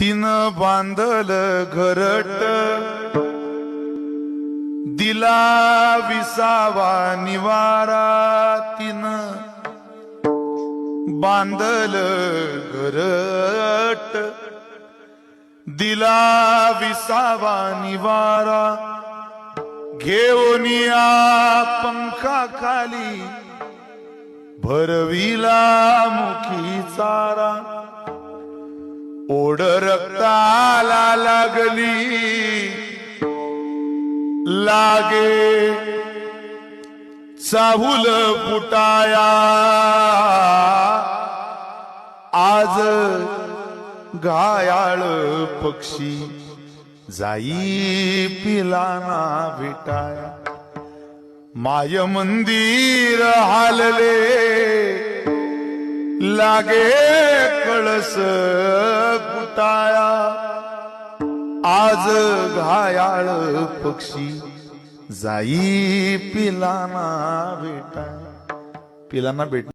तिन बांधल घरट. दिला विसावा निवारा तिन बांधल घरट. दिला विसावा निवारा घेऊन या पंखा खाली भरविला मुखी चारा. ओढ रक्ताला लागली. लागे चाहुल फुटाया. आज घायाळ पक्षी जाई पिलाना भेटाया. माय मंदिर हालले. लागे कळस टाळा आज घायाळ पक्षी जाई पिलाना भेटा पिलाना भेट